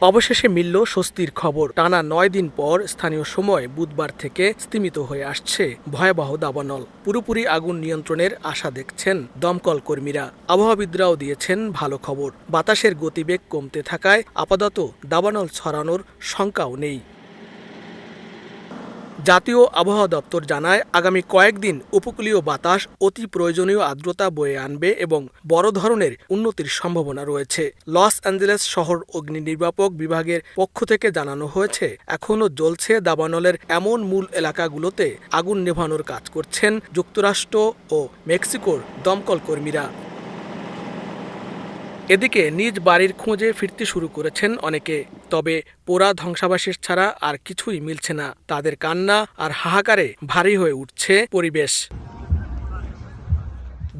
অবশেষে মিলল স্বস্তির খবর। টানা নয় দিন পর স্থানীয় সময় বুধবার থেকে স্তিমিত হয়ে আসছে ভয়াবহ দাবানল। পুরোপুরি আগুন নিয়ন্ত্রণের আশা দেখছেন দমকল কর্মীরা। আবহাওয়াবিদরাও দিয়েছেন ভালো খবর। বাতাসের গতিবেগ কমতে থাকায় আপাতত দাবানল ছড়ানোর শঙ্কাও নেই। জাতীয় আবহাওয়া দপ্তর জানায়, আগামী কয়েকদিন উপকূলীয় বাতাস অতি প্রয়োজনীয় আর্দ্রতা বয়ে আনবে এবং বড় ধরনের উন্নতির সম্ভাবনা রয়েছে। লস অ্যাঞ্জেলেস শহর অগ্নি নির্বাপক বিভাগের পক্ষ থেকে জানানো হয়েছে, এখনও জ্বলছে দাবানলের এমন মূল এলাকাগুলোতে আগুন নেভানোর কাজ করছেন যুক্তরাষ্ট্র ও মেক্সিকোর দমকল কর্মীরা। এদিকে নিজ বাড়ির খোঁজে ফিরতে শুরু করেছেন অনেকে। তবে পোড়া ধ্বংসাবশেষ ছাড়া আর কিছুই মিলছে না। তাদের কান্না আর হাহাকারে ভারী হয়ে উঠছে পরিবেশ।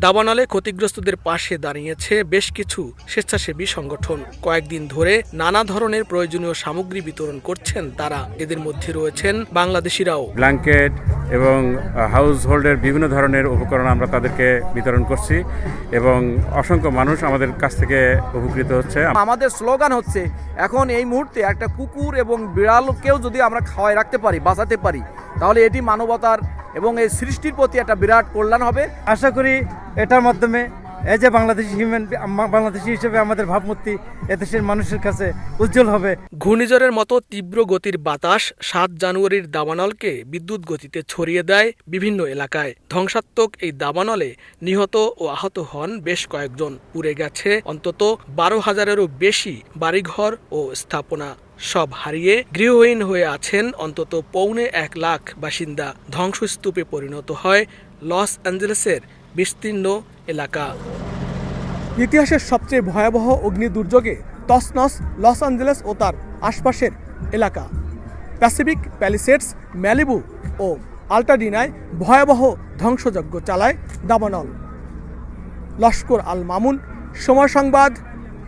দাবানলে ক্ষতিগ্রস্তদের পাশে দাঁড়িয়েছে বেশ কিছু স্বেচ্ছাসেবী সংগঠন। কয়েকদিন ধরে নানা ধরনের প্রয়োজনীয় সামগ্রী বিতরণ করছেন তারা। এদের মধ্যে রয়েছেন বাংলাদেশিরাও। ব্ল্যাঙ্কেট এবং হাউস হোল্ডের বিভিন্ন ধরনের উপকরণ আমরা তাদেরকে বিতরণ করছি এবং অসংখ্য মানুষ আমাদের কাছ থেকে উপকৃত হচ্ছে। আমাদের স্লোগান হচ্ছে এখন এই মুহূর্তে একটা কুকুর এবং বিড়ালকেও যদি আমরা খাওয়াই রাখতে পারি বাঁচাতে পারি তাহলে এটি মানবতার এবং এই সৃষ্টির প্রতি একটা বিরাট কল্যাণ হবে। আশা করি এটার মাধ্যমে এই যে বাংলাদেশি হিউম্যান বাংলাদেশি হিসেবে আমাদের ভাবমূর্তি এদেশের মানুষের কাছে উজ্জ্বল হবে। ঘূর্ণিঝড়ের মতো তীব্র গতির বাতাস সাত জানুয়ারির দাবানলকে বিদ্যুৎ গতিতে ছড়িয়ে দেয় বিভিন্ন এলাকায়। ধ্বংসাত্মক এই দাবানলে নিহত ও আহত হন বেশ কয়েকজন। পুড়ে গেছে অন্তত বারো হাজারেরও বেশি বাড়িঘর ও স্থাপনা। সব হারিয়ে গৃহহীন হয়ে আছেন অন্তত পৌনে এক লাখ বাসিন্দা। ধ্বংসস্তূপে পরিণত হয় লস অ্যাঞ্জেলেসের বিস্তীর্ণ এলাকা। ইতিহাসের সবচেয়ে ভয়াবহ অগ্নি দুর্যোগে তসনস লস অ্যাঞ্জেলেস ও তার আশপাশের এলাকা। প্যাসিফিক প্যালিসেডস, ম্যালিবু ও আল্টাডিনায় ভয়াবহ ধ্বংসযজ্ঞ চালায় দাবানল। লস্কর আল মামুন সময় সংবাদ,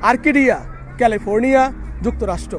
আর্কিডিয়া, ক্যালিফোর্নিয়া, যুক্তরাষ্ট্র।